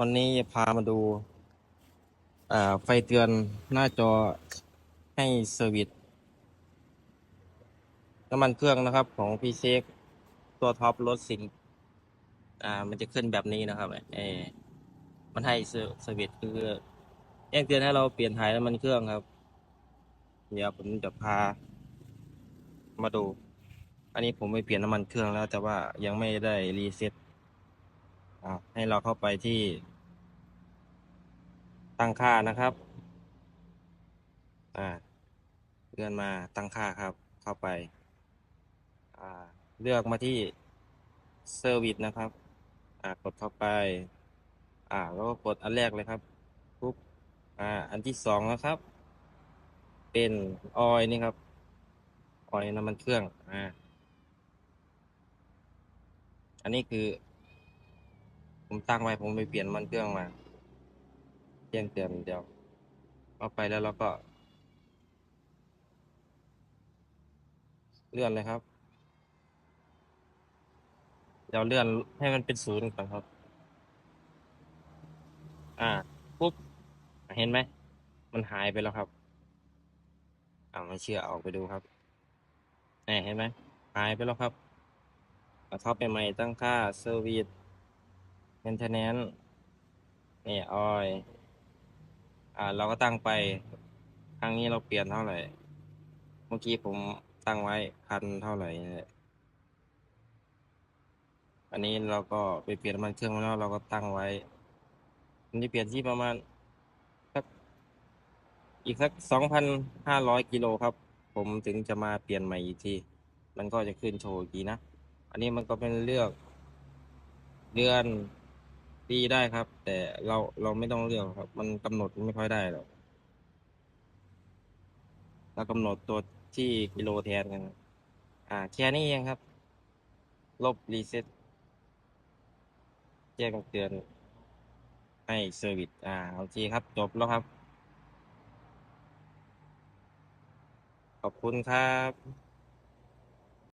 วันนี้จะพามาดูาไฟเตือนหน้าจอให้เซอร์วิสน้ำมันเครื่องนะครับของพีเซกตัวท็อปรถสิงมันจะขึ้นแบบนี้นะครับเอมันให้เซอร์วิสคือแจ้งเตือนให้เราเปลี่ยนถ่ายน้ำมันเครื่องครับ เดี๋ยวผมจะพา มาดู อันนี้ผมไปเปลี่ยนน้ำมันเครื่องแล้ว แต่ว่ายังไม่ได้รีเซ็ต ให้เราเข้าไปที่ ตั้งค่านะครับ อ่าเลื่อนมาตั้งค่าครับ เข้าไป อ่า เลือกมาที่เซอร์วิสนะครับ อ่ากดเข้าไป อ่า แล้วก็กดอันแรกเลยครับปุ๊บอ่า อันที่สองนะครับ เป็นออยนี่ครับออยน้ำมันเครื่อง อ่า อันนี้คือ ผมตั้งไว้ผมไปเปลี่ยนมันเครื่องมาแจ้งเตือนเดียวเอาไปแล้วเราก็ เลื่อนเลยครับเดี๋ยวเลื่อนให้มันเป็นศูนย์ก่อนครับ อ่าปุ๊บเห็นไหมมันหายไปแล้วครับอ่าไม่เชื่อเอาไปดูครับแหมเห็นไหมหายไปแล้วครับเอาเข้าไปใหม่ตั้งค่าเซอร์วิส เมนเทนแนนนี่ออยอ่า เราก็ตั้งไป ครั้งนี้เราเปลี่ยนเท่าไหร่ เมื่อกี้ผมตั้งไว้พันเท่าไหร่นี่อันนี้เราก็ไปเปลี่ยนมันเครื่องแล้วเราก็ตั้งไว้ อันนี้เปลี่ยนที่ประมาณสักอีกสักสองพันห้าร้อยกิโลครับ ผมถึงจะมาเปลี่ยนใหม่อีกที มันก็จะขึ้นโชว์อีกทีนะ อันนี้มันก็เป็นเลือก เดือน ปีได้ครับ แต่เราเราไม่ต้องเลือกครับ มันกำหนดไม่ค่อยได้หรอกเรากำหนดตัวที่กิโลแทนกันอ่าแค่นี้เองครับ ลบรีเซ็ตแจ้งเตือนให้เซอร์วิสอ่าโอเคครับ จบแล้วครับ ขอบคุณครับ